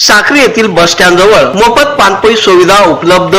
साक्री येथील bus stand जवळ मोफत पानपोई सुविधा उपलब्ध.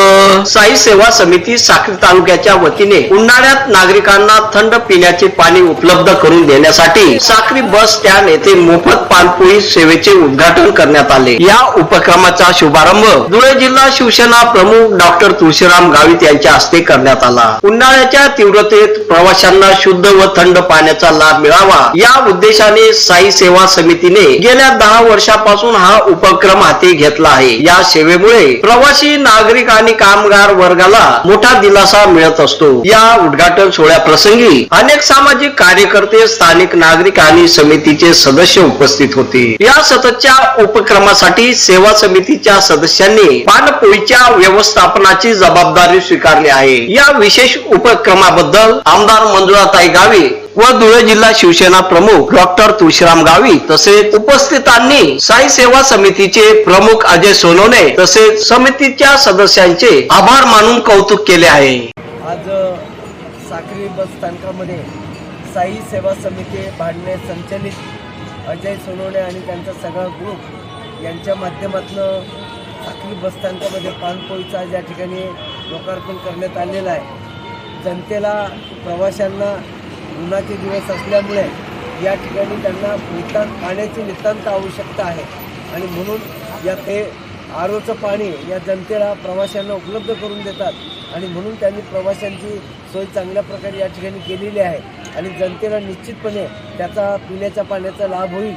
साई सेवा समिती साक्री तालुक्याच्या वतीने उन्हाळ्यात नागरिकांना थंड पिण्याचे पाणी उपलब्ध करून देण्यासाठी साक्री बस स्टँड येथे मोफत पानपोई सेवेचे उद्घाटन करण्यात आले. या उपक्रमाचा शुभारंभ धुळे जिल्हा शिवसेना प्रमुख डॉक्टर तुळशीराम गावित यांच्या हस्ते करण्यात आला. उन्हाळ्याच्या तीव्रतेत प्रवाशांना शुद्ध व थंड पाण्याचा लाभ मिळावा या उद्देशाने साई सेवा समितीने गेल्या दहा वर्षापासून हा उपक्रम हाती घेतला आहे. या सेवेमुळे प्रवासी नागरिक आणि कामगार वर्गाला मोठा दिलासा मिळत असतो. या उद्घाटन सोहळ्याप्रसंगी अनेक सामाजिक कार्यकर्ते स्थानिक नागरिक आणि समितीचे सदस्य उपस्थित होते. या सततच्या उपक्रमासाठी सेवा समितीच्या सदस्यांनी पाणपोईच्या व्यवस्थापनाची जबाबदारी स्वीकारली आहे. या विशेष उपक्रमाबद्दल आमदार मंजुळाताई गावी व धुळे जिल्हा शिवसेना प्रमुख डॉक्टर तुळशीराम गावी तसेच उपस्थितांनी साई सेवा समितीचे प्रमुख अजय सोनवणे तसेच समितीच्या सदस्यांचे आभार मानून कौतुक केले आहे. आज साखरी साक्री बस स्थानकामध्ये साई सेवा समिती भाडणे संचलित. अजय सोनवणे आणि त्यांचा सगळा ग्रुप यांच्या माध्यमातून साखरी बस स्थानकामध्ये या ठिकाणी लोकार्पण करण्यात आलेला आहे. जनतेला प्रवाशांना उन्हाचे दिवस असल्यामुळे या ठिकाणी त्यांना नितांत पाण्याची नितांत आवश्यकता आहे. आणि म्हणून या ते आरोचं पाणी या जनतेला प्रवाशांना उपलब्ध करून देतात. आणि म्हणून त्यांनी प्रवाशांची सोय चांगल्या प्रकारे या ठिकाणी केलेली आहे. आणि जनतेला निश्चितपणे त्याचा पिण्याच्या पाण्याचा लाभ होईल.